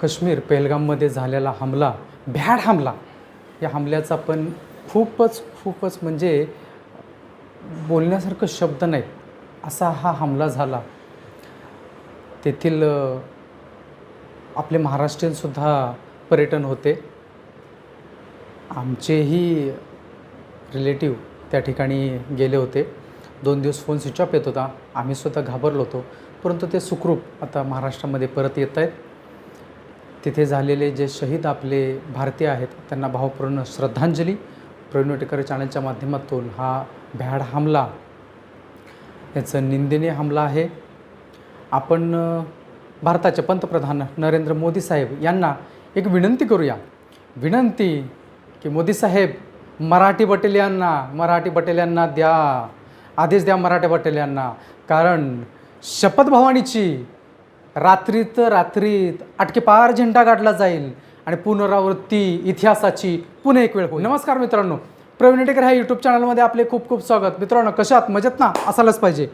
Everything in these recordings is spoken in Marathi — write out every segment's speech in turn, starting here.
काश्मीर पेहलगाममध्ये झालेला हमला भ्याड हमला. या हमल्याचा पण खूपच खूपच म्हणजे बोलण्यासारखं शब्द नाही असा हा हमला झाला. तेथील आपले महाराष्ट्रीयनसुद्धा पर्यटन होते. आमचेही रिलेटिव्ह त्या ठिकाणी गेले होते. दोन दिवस फोन स्विच ऑफ येत होता. आम्ही स्वतः घाबरलो होतो. परंतु ते सुखरूप आता महाराष्ट्रामध्ये परत येत आहेत. तिथे झालेले जे शहीद आपले भारतीय आहेत त्यांना भावपूर्ण श्रद्धांजली. प्रवीण वटेकर चॅनलच्या माध्यमातून हा भ्याड हमला याचं निंदनीय हमला आहे. आपण भारताचे पंतप्रधान नरेंद्र मोदी साहेब यांना एक विनंती करूया. विनंती की मोदी साहेब मराठी बटेलियांना मराठी बटेलियांना द्या. आदेश द्या मराठी बटेलियांना कारण शपथ भवानीची रात्रीत रात्रीत अटकेपार झेंडा गाडला जाईल आणि पुनरावृत्ती इतिहासाची पुन्हा एक वेळ होईल. नमस्कार मित्रांनो. प्रवीण टेकर ह्या यूट्यूब चॅनलमध्ये आपले खूप खूप स्वागत. मित्रांनो कशात मजेत ना? असायलाच पाहिजे.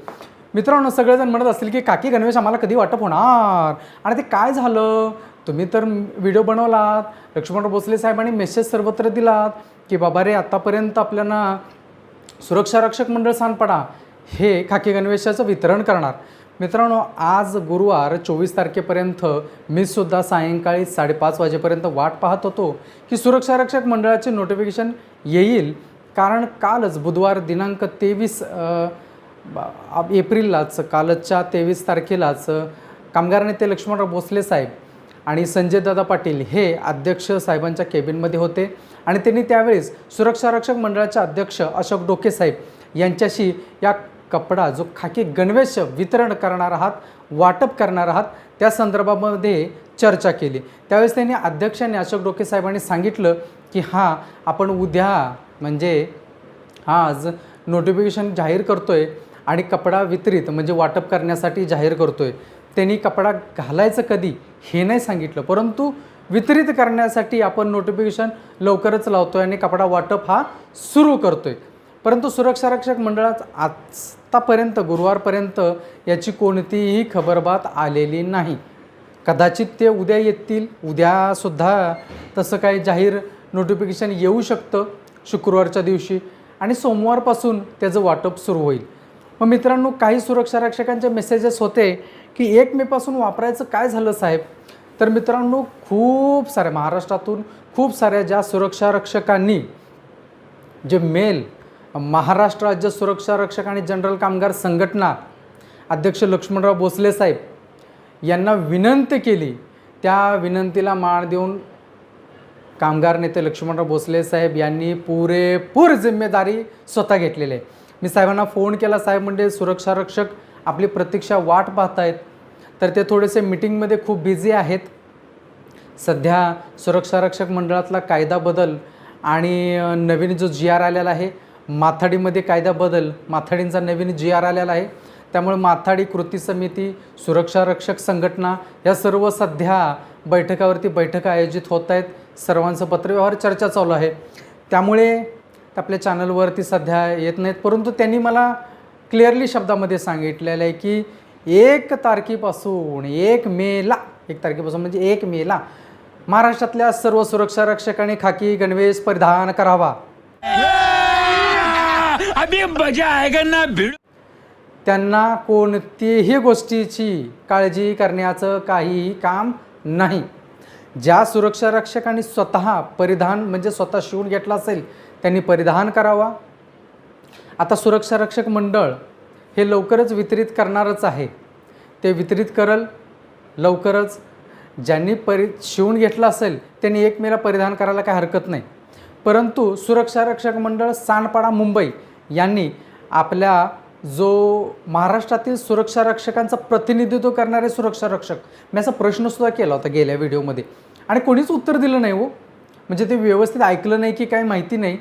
मित्रांनो सगळेजण म्हणत असतील की काकी गणवेश आम्हाला कधी वाटप होणार? आणि ते काय झालं? तुम्ही तर व्हिडिओ बनवलात लक्ष्मण भोसले साहेबांनी मेसेज सर्वत्र दिलात की बाबा रे आत्तापर्यंत आपल्याला सुरक्षा रक्षक मंडळ सांगपडा हे खाकी गणवेशाचं वितरण करणार. मित्रांनो आज गुरुवार चोवीस तारखेपर्यंत मी सुद्धा सायंकाळी साडेपाच वाजेपर्यंत वाट पाहत होतो की सुरक्षा रक्षक मंडळाचे नोटिफिकेशन येईल. कारण कालच बुधवार दिनांक तेवीस एप्रिललाच कालच्या तेवीस तारखेलाच कामगार नेते लक्ष्मणराव भोसले साहेब आणि संजयदादा पाटील हे अध्यक्ष साहेबांच्या केबिनमध्ये होते. आणि त्यांनी त्यावेळेस सुरक्षा रक्षक मंडळाचे अध्यक्ष अशोक डोके साहेब यांच्याशी या कपडा जो खाकी गणवेश वितरण करणार आहात वाटप करणार आहात त्या संदर्भामध्ये चर्चा केली. त्यावेळेस त्यांनी अध्यक्षांनी अशोक डोके साहेबांनी सांगितलं की हां आपण उद्या म्हणजे आज नोटिफिकेशन जाहीर करतो आहे आणि कपडा वितरित म्हणजे वाटप करण्यासाठी जाहीर करतो आहे त्यांनी कपडा घालायचं कधी हे नाही सांगितलं. परंतु वितरित करण्यासाठी आपण नोटिफिकेशन लवकरच लावतो आहे आणि कपडा वाटप हा सुरू करतो आहे परंतु सुरक्षा रक्षक मंडळात आत्तापर्यंत गुरुवारपर्यंत याची कोणतीही खबरबात आलेली नाही. कदाचित ते उद्या येतील. उद्यासुद्धा तसं काही जाहीर नोटिफिकेशन येऊ शकतं शुक्रवारच्या दिवशी आणि सोमवारपासून त्याचं वाटप सुरू होईल. मग मित्रांनो काही सुरक्षा रक्षकांचे मेसेजेस होते की एक मेपासून वापरायचं काय झालं साहेब? तर मित्रांनो खूप साऱ्या महाराष्ट्रातून खूप साऱ्या ज्या सुरक्षा रक्षकांनी जे मेल महाराष्ट्र राज्य सुरक्षा रक्षक आणि जनरल कामगार संघटना अध्यक्ष लक्ष्मणराव भोसले साहेब यांना विनंती केली. त्या विनंतीला मान देऊन कामगार नेते लक्ष्मणराव भोसले साहेब यांनी पुरेपूर जिम्मेदारी स्वतः घेतलेली आहे. मी साहेबांना फोन केला साहेब म्हणजे सुरक्षा रक्षक आपली प्रतीक्षा वाट पाहतायत तर ते थोडेसे मिटिंगमध्ये खूप बिझी आहेत. सध्या सुरक्षा रक्षक मंडळातला कायदा बदल आणि नवीन जो जी आर आलेला आहे माथाडीमध्ये कायदा बदल माथाडींचा नवीन जी आर आलेला आहे. त्यामुळे माथाडी कृती समिती सुरक्षा रक्षक संघटना या सर्व सध्या बैठकावरती बैठका आयोजित होत आहेत. सर्वांचं पत्रव्यवहार चर्चा चालू आहे. त्यामुळे आपल्या चॅनलवरती सध्या येत नाहीत. परंतु त्यांनी मला क्लिअरली शब्दामध्ये सांगितलेलं आहे की एक तारखेपासून एक मेला एक तारखेपासून म्हणजे एक मेला महाराष्ट्रातल्या सर्व सुरक्षा रक्षकांनी खाकी गणवेश परिधान करावा. अभी मजा आएगा ना भिड़। त्यांना कोणतीही गोष्टीची काळजी करण्याचं काहीही काम नाही. ज्या सुरक्षा रक्षकांनी स्वतः परिधान म्हणजे स्वतः शिवून घेतला असेल त्यांनी परिधान करावा. आता सुरक्षा रक्षक मंडळ हे लवकरच वितरित करणारच आहे. ते वितरित करल लवकरच. ज्यांनी परि शिवून घेतला असेल त्यांनी एक मेला परिधान करायला काही हरकत नाही. परंतु सुरक्षा रक्षक मंडळ सांडपाडा मुंबई यांनी आपल्या जो महाराष्ट्रातील सुरक्षा रक्षकांचं प्रतिनिधित्व करणारे सुरक्षा रक्षक मी असा प्रश्नसुद्धा केला होता गेल्या व्हिडिओमध्ये. आणि कोणीच उत्तर दिलं नाही हो. म्हणजे ते व्यवस्थित ऐकलं नाही की काही माहिती नाही.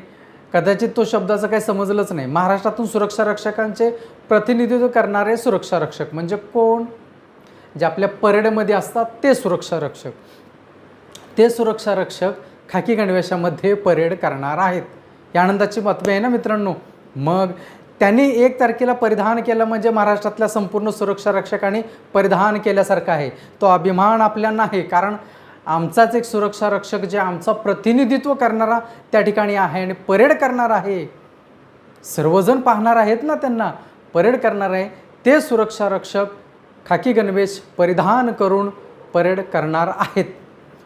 कदाचित तो शब्दाचं काही समजलंच नाही. महाराष्ट्रातून सुरक्षा रक्षकांचे प्रतिनिधित्व करणारे सुरक्षा रक्षक म्हणजे कोण? जे आपल्या परेडमध्ये असतात ते सुरक्षा रक्षक ते सुरक्षा रक्षक खाकी गणवेशामध्ये परेड करणार आहेत. ही आनंदाची बातमी आहे ना मित्रांनो? मग त्यांनी एक तारखेला परिधान केलं म्हणजे महाराष्ट्रातल्या संपूर्ण सुरक्षा रक्षकांनी परिधान केल्यासारखं आहे. तो अभिमान आपल्याला आहे. कारण आमचाच एक सुरक्षा रक्षक जे आमचा प्रतिनिधित्व करणारा त्या ठिकाणी आहे आणि परेड करणार आहे. सर्वजण पाहणार आहेत ना त्यांना. परेड करणार आहे. ते सुरक्षा रक्षक खाकी गणवेश परिधान करून परेड करणार आहेत.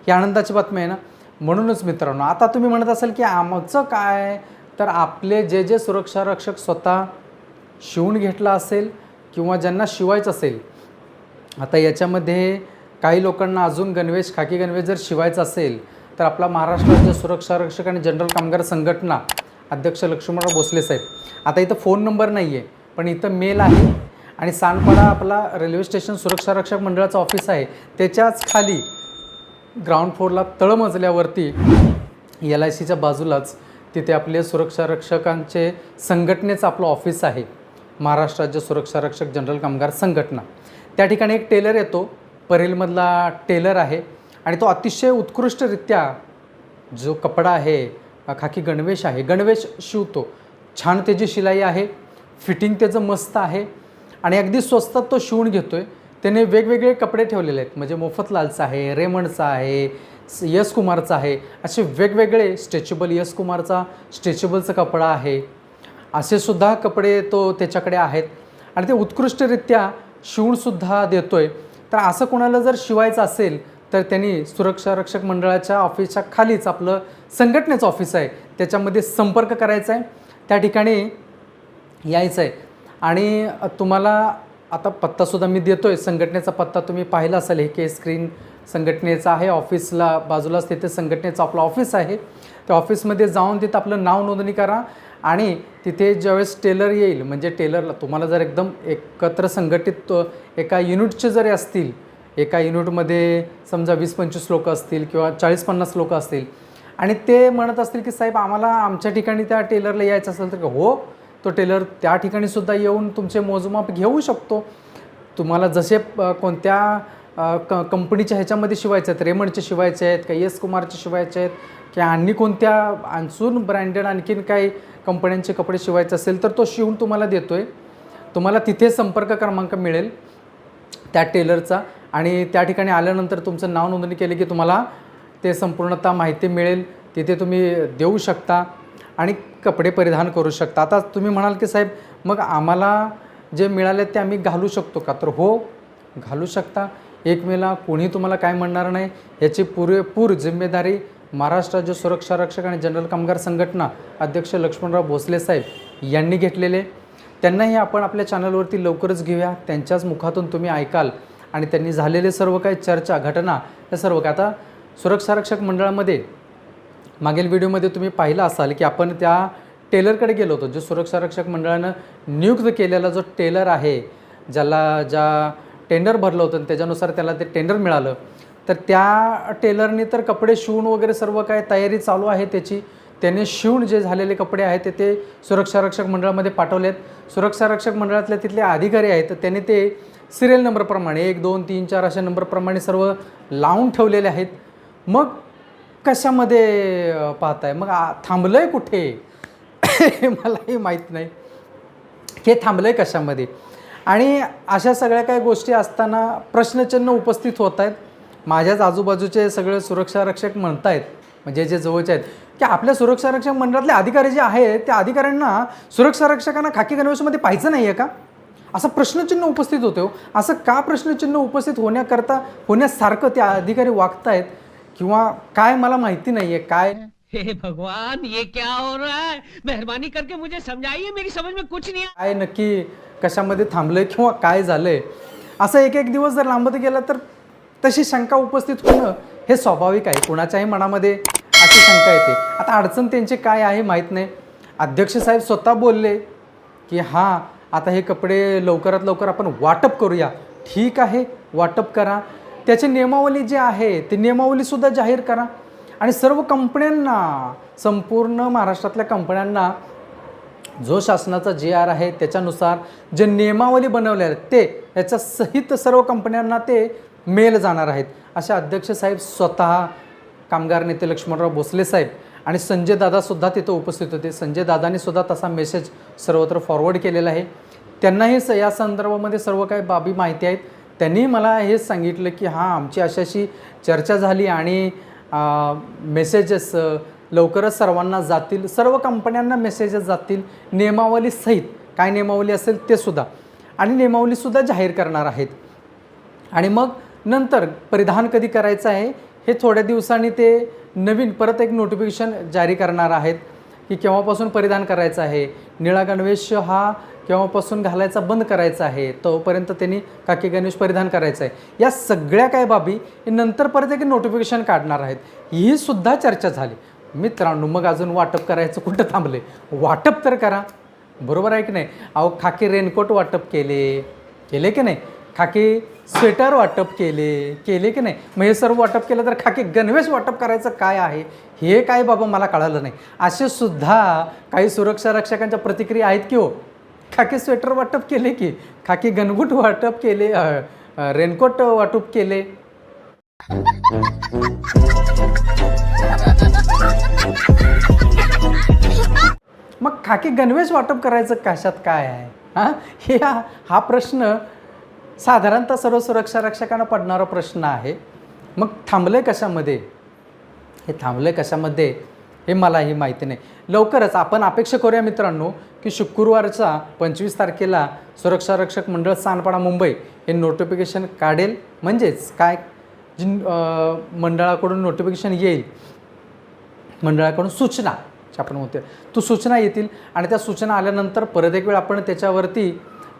ही आनंदाची बातमी आहे ना. म्हणूनच मित्रांनो आता तुम्ही म्हणत असाल की आमचं काय? तर आपले जे जे सुरक्षा रक्षक स्वतः शिवून घेतला असेल किंवा ज्यांना शिवायचं असेल आता याच्यामध्ये काही लोकांना अजून गणवेश खाकी गणवेश जर शिवायचा असेल तर आपला महाराष्ट्र राज्य सुरक्षा रक्षक आणि जनरल कामगार संघटना अध्यक्ष लक्ष्मणराव भोसले साहेब. आता इथं फोन नंबर नाही आहे पण इथं मेल आहे आणि सानपाडा आपला रेल्वे स्टेशन सुरक्षा रक्षक मंडळाचं ऑफिस आहे. त्याच्याच खाली ग्राउंड फ्लोअरला तळमजल्यावरती एल आय सीच्या बाजूलाच तिथे आपले सुरक्षा रक्षकांचे संघटनेचं आपलं ऑफिस आहे. महाराष्ट्र राज्य सुरक्षा रक्षक जनरल कामगार संघटना. त्या ठिकाणी एक टेलर येतो. परेलमधला टेलर आहे. आणि तो अतिशय उत्कृष्टरित्या जो कपडा आहे खाकी गणवेश आहे गणवेश शिवतो. छान त्याची शिलाई आहे. फिटिंग त्याचं मस्त आहे. आणि अगदी स्वस्तात तो शिवून घेतो आहे त्याने वेगवेगळे कपडे ठेवलेले आहेत. म्हणजे मोफतलालचा आहे रेमंडचा आहे यस यश कुमारचा आहे. असे वेगवेगळे स्ट्रेचेबल यश कुमारचा स्ट्रेचेबलचा कपडा आहे. असे सुद्धा कपडे तो त्याच्याकडे आहेत. आणि ते उत्कृष्टरित्या शिवूनसुद्धा देतो आहे तर असं कोणाला जर शिवायचं असेल तर त्यांनी सुरक्षा रक्षक मंडळाच्या ऑफिसच्या खालीच आपलं संघटनेचं ऑफिस आहे. त्याच्यामध्ये संपर्क करायचा आहे. त्या ठिकाणी यायचं आहे. आणि तुम्हाला आता पत्तासुद्धा मी देतो आहे संघटनेचा पत्ता तुम्ही पाहिला असेल हे के स्क्रीन संघटनेचा आहे ऑफिसला बाजूलाच तिथे संघटनेचं आपलं ऑफिस आहे. त्या ऑफिसमध्ये जाऊन तिथं आपलं नाव नोंदणी करा आणि तिथे ज्यावेळेस टेलर येईल म्हणजे टेलरला तुम्हाला जर एकदम एकत्र संघटित एका युनिटचे जरी असतील एका युनिटमध्ये समजा वीस पंचवीस लोकं असतील किंवा चाळीस पन्नास लोकं असतील आणि ते म्हणत असतील की साहेब आम्हाला आमच्या ठिकाणी त्या टेलरला यायचं असेल तर हो तो टेलर त्या ठिकाणीसुद्धा येऊन तुमचे मोजमाप घेऊ शकतो. तुम्हाला जसे कोणत्या क कंपनीच्या ह्याच्यामध्ये शिवायचे आहेत रेमंडचे शिवायचे आहेत का एस कुमारचे शिवायचे आहेत की आणि कोणत्या आणसून ब्रँडेड आणखीन काही कंपन्यांचे कपडे शिवायचे असेल तर तो शिवून तुम्हाला देतो आहे तुम्हाला तिथे संपर्क क्रमांक मिळेल त्या टेलरचा आणि त्या ठिकाणी आल्यानंतर तुमचं नाव नोंदणी केली की तुम्हाला ते संपूर्णतः माहिती मिळेल. तिथे तुम्ही देऊ शकता आणि कपडे परिधान करू शकता. आता तुम्ही म्हणाल की साहेब मग आम्हाला जे मिळाले ते आम्ही घालू शकतो का? तर हो घालू शकता. एक मेला कोणी तुम्हाला काय म्हणणार नाही याची पुरेपूर जिम्मेदारी महाराष्ट्र राज्य सुरक्षा रक्षक आणि जनरल कामगार संघटना अध्यक्ष लक्ष्मणराव भोसले साहेब यांनी घेतलेले. त्यांनाही आपण आपल्या चॅनलवरती लवकरच घेऊया. त्यांच्याच मुखातून तुम्ही ऐकाल. आणि त्यांनी झालेले सर्व काही चर्चा घटना हे सर्व काय आता सुरक्षा रक्षक मंडळामध्ये मागील व्हिडिओमध्ये तुम्ही पाहिलं असाल की आपण त्या टेलरकडे गेलो होतो. जो सुरक्षा रक्षक मंडळानं नियुक्त केलेला जो टेलर आहे ज्याला ज्या टेंडर भरलं होतं त्याच्यानुसार त्याला ते टेंडर मिळालं. तर त्या टेलरने तर कपडे शिवून वगैरे सर्व काय तयारी चालू आहे त्याची. त्याने शिवून जे झालेले कपडे आहेत ते ते सुरक्षा रक्षक मंडळामध्ये पाठवलेत सुरक्षा रक्षक मंडळातले तिथले अधिकारी आहेत तर त्याने ते सिरियल नंबरप्रमाणे एक दोन तीन चार अशा नंबरप्रमाणे सर्व लावून ठेवलेले आहेत. मग कशामध्ये पाहताय? मग थांबलं आहे कुठे? हे मलाही माहीत नाही. हे थांबलं आहे कशामध्ये? आणि अशा सगळ्या काही गोष्टी असताना प्रश्नचिन्ह उपस्थित होत आहेत. माझ्याच आजूबाजूचे सगळे सुरक्षा रक्षक म्हणत आहेत म्हणजे जे जवळचे आहेत की आपल्या सुरक्षा रक्षक मंडळातले अधिकारी जे आहेत त्या अधिकाऱ्यांना सुरक्षा रक्षकांना खाकी गणवेशमध्ये पाहायचं नाही आहे का? असं प्रश्नचिन्ह उपस्थित होते हो. असं का प्रश्नचिन्ह उपस्थित होण्याकरता होण्यासारखं त्या अधिकारी वागतायत? किंवा काय मला माहिती नाही आहे काय? हे भगवान ये क्या हो रहा है? मेहरबानी करके मुझे समझाइए मेरी समझ में कुछ नहीं काय नक्की? कशामध्ये थांबलं आहे किंवा काय झालं आहे असं एक एक दिवस जर लांबत गेला तर तशी शंका उपस्थित होणं हे स्वाभाविक आहे. कुणाच्याही मनामध्ये अशी शंका येते. आता अडचण त्यांची काय आहे माहीत नाही. अध्यक्ष साहेब स्वतः बोलले की हां आता हे कपडे लवकरात लवकर आपण वाटप करूया. ठीक आहे वाटप करा. त्याची नियमावली जी आहे ती नियमावलीसुद्धा जाहीर करा. आणि सर्व कंपन्यांना संपूर्ण महाराष्ट्रातल्या कंपन्यांना जो शासनाचा जे आर आहे त्याच्यानुसार जे नियमावली बनवले आहेत ते याच्या सहित सर्व कंपन्यांना ते मेल जाणार आहेत. असे अध्यक्ष साहेब स्वतः कामगार नेते लक्ष्मणराव भोसले साहेब आणि संजय दादासुद्धा तिथं उपस्थित होते. संजय दादांनी सुद्धा तसा मेसेज सर्वत्र फॉरवर्ड केलेला आहे. त्यांनाही स या संदर्भामध्ये सर्व काही बाबी माहिती आहेत. त्यांनी मला हे सांगितलं की हां आमची अशाशी चर्चा झाली आणि मेसेजेस लवकरच सर्वांना जातील सर्व कंपन्यांना मेसेजेस जातील नियमावलीसहित काय नियमावली असेल ते सुद्धा. आणि नियमावलीसुद्धा जाहीर करणार आहेत. आणि मग नंतर परिधान कधी करायचं आहे? हे थोड्या दिवसांनी ते नवीन परत एक नोटिफिकेशन जारी करणार आहेत की केव्हापासून परिधान करायचं आहे? निळा गणवेश हा केव्हापासून घालायचा बंद करायचा आहे? तोपर्यंत त्यांनी काकी गणवेश परिधान करायचं आहे. या सगळ्या काय बाबी नंतर परत एक नोटिफिकेशन काढणार आहेत. ही सुद्धा चर्चा झाली. मित्रांनो मग अजून वाटप करायचं कुठं थांबले? वाटप तर करा. बरोबर आहे की नाही? अहो खाकी रेनकोट वाटप केले. केले की नाही? खाकी स्वेटर वाटप केले. केले की नाही? मग हे सर्व वाटप केलं तर खाकी गणवेश वाटप करायचं काय आहे? हे काय बाबा मला कळालं नाही. असे सुद्धा काही सुरक्षा रक्षकांच्या प्रतिक्रिया आहेत की हो? खाकी स्वेटर वाटप केले की? खाकी गणगुट वाटप केले रेनकोट वाटप केले. खाकी गणवेश वाटप करायचं कशात काय आहे? हां? हे हा हा प्रश्न साधारणतः सर्व सुरक्षा रक्षकांना पडणारा प्रश्न आहे. मग थांबलं आहे कशामध्ये? हे थांबलं आहे कशामध्ये? हे मला ही माहिती नाही. लवकरच आपण अपेक्षा करूया मित्रांनो की शुक्रवारचा पंचवीस तारखेला सुरक्षा रक्षक मंडळ सानपाडा मुंबई हे नोटिफिकेशन काढेल. म्हणजेच काय? जी मंडळाकडून नोटिफिकेशन येईल. मंडळाकडून सूचना. आपण म्हणतो तो सूचना येतील आणि त्या सूचना आल्यानंतर परत एक वेळ आपण त्याच्यावरती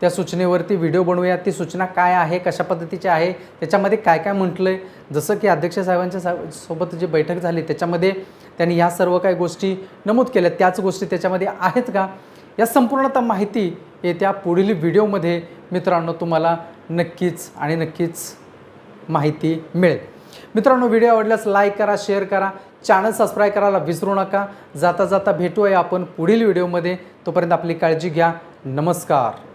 त्या सूचनेवरती व्हिडिओ बनवूया. ती सूचना काय आहे कशा पद्धतीची आहे त्याच्यामध्ये काय काय म्हटलं आहे जसं की अध्यक्ष साहेबांच्या सा- सोबत जी बैठक झाली त्याच्यामध्ये त्यांनी ह्या सर्व काही गोष्टी नमूद केल्या. त्याच गोष्टी त्याच्यामध्ये आहेत का? या संपूर्णतः माहिती येत्या पुढील व्हिडिओमध्ये मित्रांनो तुम्हाला नक्कीच आणि नक्कीच माहिती मिळेल. मित्रांनो व्हिडिओ आवडल्यास लाईक करा शेअर करा. चॅनल सबस्क्राईब करायला विसरू नका. जाता जाता भेटूया आपण पुढील व्हिडिओमध्ये तोपर्यंत आपली काळजी घ्या. नमस्कार.